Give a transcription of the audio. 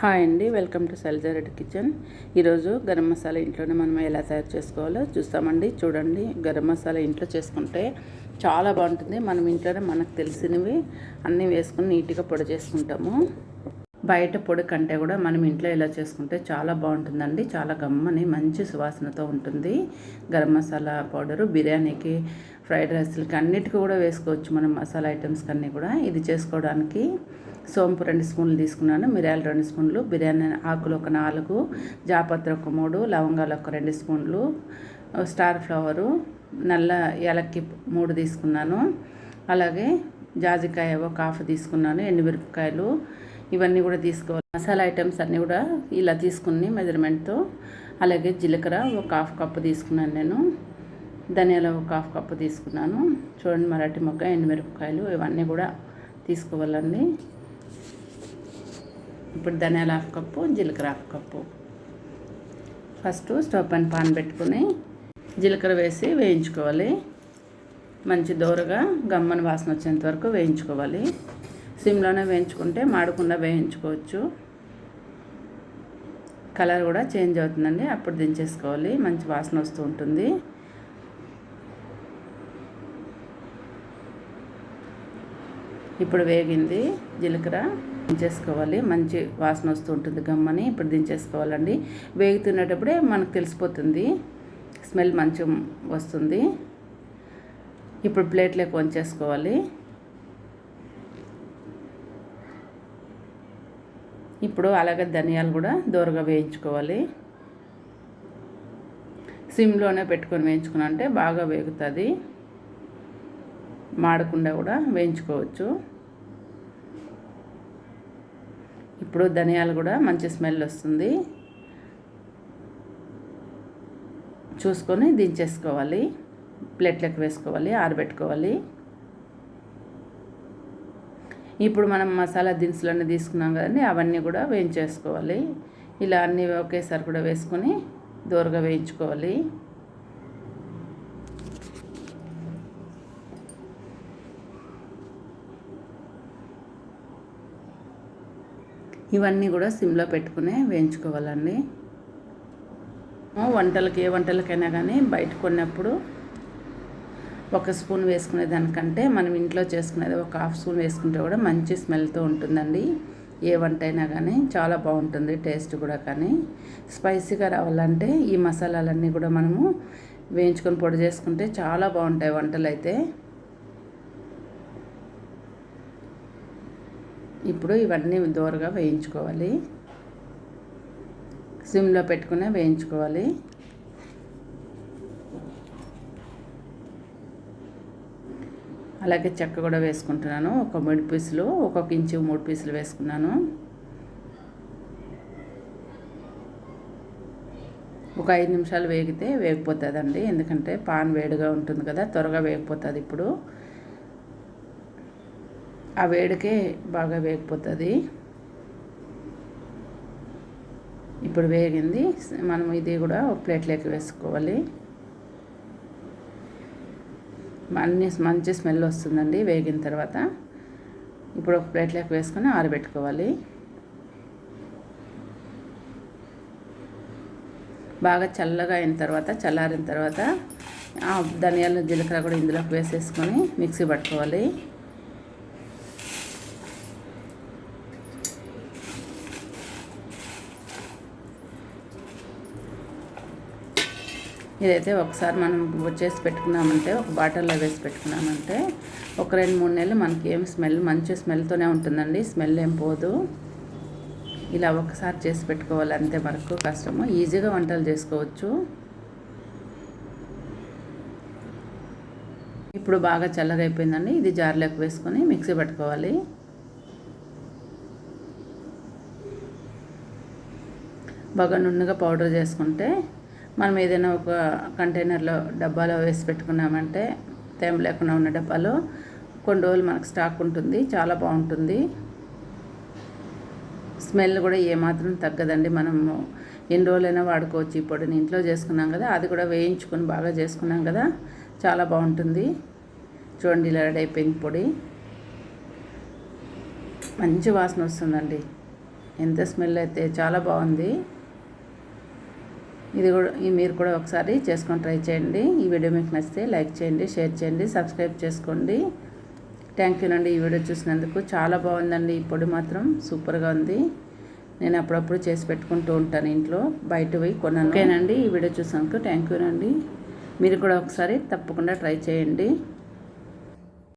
Hi అండి welcome to సల్జారెడ్ kitchen. ఈరోజు గరం మసాలా ఇంట్లోనే మనం ఎలా తయారు చేసుకోవాలో చూస్తామండి. చూడండి గరం మసాలా ఇంట్లో చేసుకుంటే చాలా బాగుంటుంది. మనం ఇంట్లోనే మనకు తెలిసినవి అన్నీ వేసుకుని నీట్గా పొడి చేసుకుంటాము. బయట పొడి కంటే కూడా మనం ఇంట్లో ఇలా చేసుకుంటే చాలా బాగుంటుందండి. చాలా గమ్మని మంచి సువాసనతో ఉంటుంది. గరం మసాలా పౌడరు బిర్యానీకి ఫ్రైడ్ రైస్లకి అన్నిటికీ కూడా వేసుకోవచ్చు మనం మసాలా ఐటమ్స్ అన్నీ కూడా. ఇది చేసుకోవడానికి సోంపు రెండు స్పూన్లు తీసుకున్నాను. మిరియాలు రెండు స్పూన్లు బిర్యానీ ఆకులు ఒక నాలుగు జాపత్ర ఒక మూడు లవంగాలు ఒక రెండు స్పూన్లు స్టార్ ఫ్లవరు నల్ల యాలక్కి మూడు తీసుకున్నాను. అలాగే జాజికాయ ఒక హాఫ్ తీసుకున్నాను. ఎండుమిరపకాయలు ఇవన్నీ కూడా తీసుకోవాలి. మసాలా ఐటమ్స్ అన్నీ కూడా ఇలా తీసుకుని మెజర్మెంట్తో అలాగే జీలకర్ర ఒక హాఫ్ కప్పు తీసుకున్నాను నేను. ధనియాల ఒక హాఫ్ కప్పు తీసుకున్నాను. చూడండి మరాఠీ మొక్క ఎండుమిరపకాయలు ఇవన్నీ కూడా తీసుకోవాలండి. ఇప్పుడు ధనియాల హాఫ్ కప్పు జీలకర్ర హాఫ్ కప్పు. ఫస్ట్ స్టవ్ పైన పాన్ పెట్టుకుని జీలకర్ర వేసి వేయించుకోవాలి. మంచి దోరగా గమ్మని వాసన వచ్చేంత వరకు వేయించుకోవాలి. సిమ్లోనే వేయించుకుంటే మాడకుండా వేయించుకోవచ్చు. కలర్ కూడా చేంజ్ అవుతుందండి. అప్పుడు దించేసుకోవాలి. మంచి వాసన వస్తూ ఉంటుంది. ఇప్పుడు వేగింది. జీలకర్ర దించేసుకోవాలి. మంచి వాసన వస్తూ ఉంటుంది గమ్మని. ఇప్పుడు దించేసుకోవాలండి. వేగుతున్నప్పుడే మనకు తెలిసిపోతుంది. స్మెల్ మంచి వస్తుంది. ఇప్పుడు ప్లేట్లోకి వంచేసుకోవాలి. ఇప్పుడు అలాగే ధనియాలు కూడా దూరగా వేయించుకోవాలి. సిమ్లోనే పెట్టుకొని వేయించుకున్నా అంటే బాగా వేగుతుంది. మాడకుండా కూడా వేయించుకోవచ్చు. ఇప్పుడు ధనియాలు కూడా మంచి స్మెల్ వస్తుంది. చూసుకొని దించేసుకోవాలి. ప్లేట్లకు వేసుకోవాలి ఆరబెట్టుకోవాలి. ఇప్పుడు మనం మసాలా దినుసులన్నీ తీసుకున్నాం కదండి అవన్నీ కూడా వేయించేసుకోవాలి. ఇలా అన్నీ ఒకేసారి కూడా వేసుకొని దూరగా వేయించుకోవాలి. ఇవన్నీ కూడా సిమ్లో పెట్టుకునే వేయించుకోవాలండి. వంటలకి ఏ వంటలకైనా కానీ బయట కొన్నప్పుడు ఒక స్పూన్ వేసుకునే దానికంటే మనం ఇంట్లో చేసుకునేది ఒక హాఫ్ స్పూన్ వేసుకుంటే కూడా మంచి స్మెల్తో ఉంటుందండి. ఏ వంట అయినా కానీ చాలా బాగుంటుంది టేస్ట్ కూడా కానీ. స్పైసీగా రావాలంటే ఈ మసాలాలన్నీ కూడా మనము వేయించుకొని పొడి చేసుకుంటే చాలా బాగుంటాయి వంటలు అయితే. ఇప్పుడు ఇవన్నీ దూరగా వేయించుకోవాలి. సిమ్లో పెట్టుకునే వేయించుకోవాలి. అలాగే చెక్క కూడా వేసుకుంటున్నాను. ఒక మూడు పీసులు ఒక్కొక్క ఇంచు మూడు పీసులు వేసుకున్నాను. ఒక ఐదు నిమిషాలు వేగితే వేగిపోతుందండి. ఎందుకంటే పాన్ వేడిగా ఉంటుంది కదా త్వరగా వేగిపోతుంది ఇప్పుడు. ఆ వేడికే బాగా వేగిపోతుంది. ఇప్పుడు వేగింది. మనం ఇది కూడా ప్లేట్లోకి వేసుకోవాలి. అన్ని మంచి స్మెల్ వస్తుందండి వేగిన తర్వాత. ఇప్పుడు ఒక ప్లేట్లోకి వేసుకొని ఆరబెట్టుకోవాలి. బాగా చల్లగా అయిన తర్వాత చల్లారిన తర్వాత ధనియాలు జీలకర్ర కూడా ఇందులోకి వేసేసుకొని మిక్సీ పట్టుకోవాలి. ఇదైతే ఒకసారి మనం చేసి పెట్టుకున్నామంటే ఒక బాటిల్లో వేసి పెట్టుకున్నామంటే ఒక రెండు మూడు నెలలు మనకి ఏం స్మెల్ మంచి స్మెల్తోనే ఉంటుందండి. స్మెల్ ఏం పోదు. ఇలా ఒకసారి చేసి పెట్టుకోవాలి అంతే మనకు కష్టము. ఈజీగా వంటలు చేసుకోవచ్చు. ఇప్పుడు బాగా చల్లగా అయిపోయిందండి ఇది జార్లోకి వేసుకొని మిక్సీ పెట్టుకోవాలి. బాగా నున్నగా పౌడర్ చేసుకుంటే మనం ఏదైనా ఒక కంటైనర్లో డబ్బాలో వేసి పెట్టుకున్నామంటే తేమ లేకుండా ఉన్న డబ్బాలో కొన్ని రోజులు మనకు స్టాక్ ఉంటుంది చాలా బాగుంటుంది. స్మెల్ కూడా ఏమాత్రం తగ్గదండి. మనము ఎన్ని రోజులైనా వాడుకోవచ్చు ఈ పొడిని. ఇంట్లో చేసుకున్నాం కదా అది కూడా వేయించుకొని బాగా చేసుకున్నాం కదా చాలా బాగుంటుంది. చూడండి ఇలా రెడీ అయిపోయింది పొడి. మంచి వాసన వస్తుందండి. ఎంత స్మెల్ అయితే చాలా బాగుంది. ఇది కూడా మీరు కూడా ఒకసారి చేసుకొని ట్రై చేయండి. ఈ వీడియో మీకు నచ్చితే లైక్ చేయండి షేర్ చేయండి సబ్స్క్రైబ్ చేసుకోండి. థ్యాంక్ యూ అండి ఈ వీడియో చూసినందుకు. చాలా బాగుందండి. ఈ పొడి మాత్రం సూపర్గా ఉంది. నేను అప్పుడప్పుడు చేసి పెట్టుకుంటూ ఉంటాను ఇంట్లో. బయట పోయి కొన్నాను. ఓకేనండి. ఈ వీడియో చూసినందుకు థ్యాంక్ యూ అండి. మీరు కూడా ఒకసారి తప్పకుండా ట్రై చేయండి.